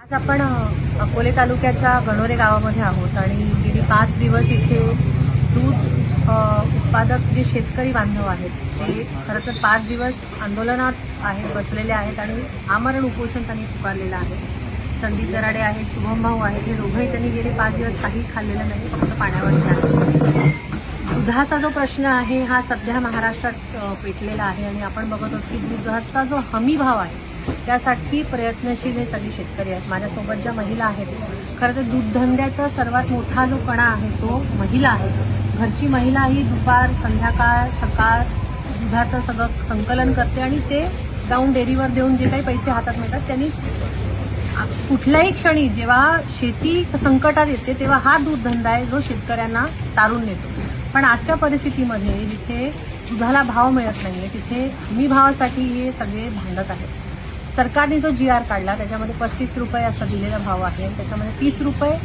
आज आपण अकोले तालुक्याच्या गणोरे गावामध्ये आहोत आणि गेली पाच दिवस इथे दूध उत्पादक जे शेतकरी बांधव आहेत ते खरं तर पाच दिवस आंदोलनात आहेत बसलेले आहेत आणि आमरण उपोषण त्यांनी पुकारलेलं आहे. संदीप दराडे आहेत शुभम भाऊ आहेत हे दोघंही त्यांनी गेले पाच दिवस काही खाल्लेलं नाही फक्त पाण्यावरती आहे दुधाचा जो प्रश्न आहे हा सध्या महाराष्ट्रात पेटलेला आहे आणि आपण बघत आहोत की दुधाचा जो हमी भाव आहे त्यासाठी प्रयत्नशील हे सगळे शेतकरी आहेत. माझ्यासोबत ज्या महिला आहेत खरं तर दूधधंद्याचा सर्वात मोठा जो कणा आहे तो महिला आहे. घरची महिला ही दुपार संध्याकाळ सकाळ दुधाचं सगळं संकलन करते आणि ते जाऊन डेअरीवर देऊन जे काही पैसे हातात मिळतात त्यांनी कुठल्याही क्षणी जेव्हा शेती संकटात येते तेव्हा हा दूधधंदा आहे जो शेतकऱ्यांना तारून नेतो. पण आजच्या परिस्थितीमध्ये जिथे दुधाला भाव मिळत नाहीये तिथे हमी भावासाठी हे सगळे भांडत आहेत. सरकारने जो जी आर काढला त्याच्यामध्ये पस्तीस रुपये असा दिलेला भाव आहे. आणि त्याच्यामध्ये तीस रुपये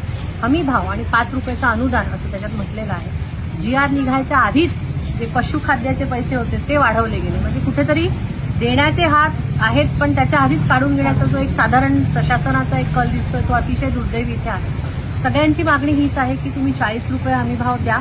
हमी भाव आणि पाच रुपयाचं अनुदान असं त्याच्यात म्हटलेलं आहे. जी आर निघायच्या आधीच जे पशुखाद्याचे पैसे होते ते वाढवले गेले. म्हणजे कुठेतरी देण्याचे हात आहेत पण त्याच्या आधीच काढून घेण्याचा जो एक साधारण प्रशासनाचा एक कल दिसतोय तो अतिशय दुर्दैवी इथे आहे. सगळ्यांची मागणी हीच आहे की तुम्ही चाळीस रुपये हमी भाव द्या.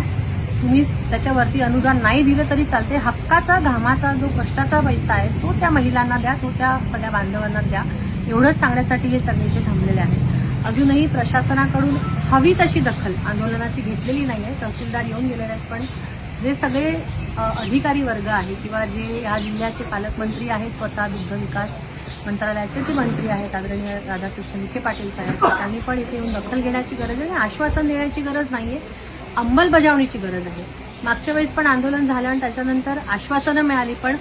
तुम्ही त्याच्यावरती अनुदान नाही दिलं तरी चालते हक्काचा घामाचा जो कष्टाचा पैसा आहे तो त्या महिलांना द्या तो त्या सगळ्या बांधवांना द्या. एवढंच सांगण्यासाठी हे सगळे इथे थांबलेले आहेत. अजूनही प्रशासनाकडून हवी तशी दखल आंदोलनाची घेतलेली नाही आहे तहसीलदार येऊन गेलेले आहेत पण जे सगळे अधिकारी वर्ग आहे किंवा जे या जिल्ह्याचे पालकमंत्री आहेत स्वतः दुग्ध विकास मंत्रालयाचे जे मंत्री आहेत आदरणीय राधाकृष्ण विखे पाटील साहेब त्यांनी पण इथे येऊन दखल घेण्याची गरज आहे आणि आश्वासन देण्याची गरज नाहीये. अंमलबजावणीची गरज आहे. मागच्या वेळेस पण आंदोलन झालं आणि त्याच्यानंतर आश्वासनं मिळाली पण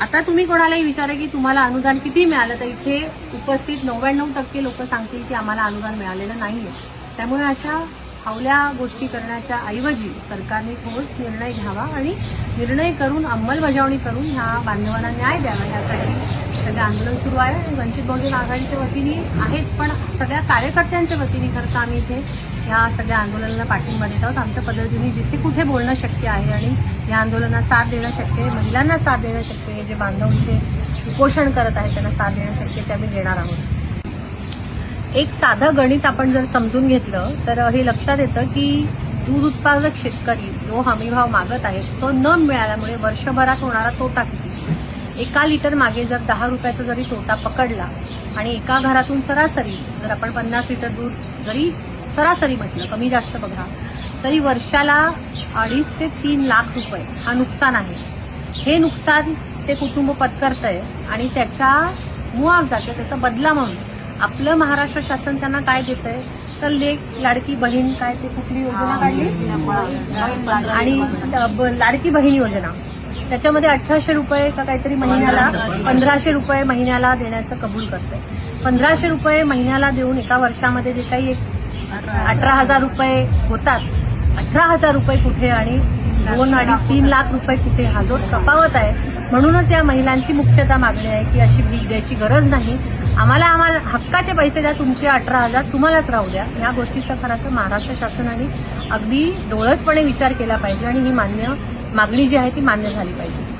आता तुम्ही कोणालाही विचारा की तुम्हाला अनुदान किती मिळालं तर इथे उपस्थित नव्याण्णव टक्के लोक सांगतील की आम्हाला अनुदान मिळालेलं नाहीये. त्यामुळे अशा हवल्या गोष्टी करण्याच्या ऐवजी सरकारने ठोस निर्णय घ्यावा आणि निर्णय करून अंमलबजावणी करून ह्या बांधवांना न्याय द्यावा. यासाठी सगळं आंदोलन सुरू आहे आणि वंचित बहुजन आघाडीच्या वतीने आहेच पण सगळ्या कार्यकर्त्यांच्या वतीने खरं तर आम्ही इथे ह्या सगळ्या आंदोलनाला पाठिंबा देत आहोत. आमच्या पद्धतीने जिथे कुठे बोलणं शक्य आहे आणि या आंदोलनात साथ देणं शक्य आहे महिलांना साथ देणं शक्य आहे जे बांधव इथे उपोषण करत आहेत त्यांना साथ देणं शक्य आहे ते आम्ही देणार आहोत. एक साधं गणित आपण जर समजून घेतलं तर हे लक्षात येतं की दूध उत्पादक शेतकरी जो हमीभाव मागत आहे तो न मिळाल्यामुळे वर्षभरात होणारा तोटा किती? एका लिटर मागे जर दहा रुपयाचा जरी तोटा पकडला आणि एका घरातून सरासरी जर आपण पन्नास लिटर दूध जरी सरासरी म्हटलं कमी जास्त बघा. तरी वर्षाला अडीच ते तीन लाख रुपये हा नुकसान आहे. हे नुकसान ते कुटुंब पत्करतंय आणि त्याच्या मुआवजा किंवा त्याचा बदला म्हणून. आपलं महाराष्ट्र शासन त्यांना काय देत आहे तर लेख लाडकी बहीण काय ते कुठली योजना काढली? आणि लाडकी बहीण योजना. त्याच्यामध्ये अठराशे रुपये का काहीतरी महिन्याला पंधराशे रुपये महिन्याला देण्याचं कबूल करते पंधराशे रुपये महिन्याला देऊन एका वर्षामध्ये जे काही एक अठरा हजार रुपये होतात. अठरा हजार रुपये कुठे आणि दोन अडीच तीन लाख रुपये कुठे हा जो तफावत आहे. म्हणूनच या महिलांची मुख्यतः मागणी आहे की अशी भीक द्यायची गरज नाही. आम्हाला आम्हाला हक्काचे पैसे द्या तुमचे अठरा हजार तुम्हालाच राहू द्या. या गोष्टीचा खरं तर महाराष्ट्र शासनाने अगदी डोळसपणे विचार केला पाहिजे आणि ही मान्य मागणी जी आहे ती मान्य झाली पाहिजे.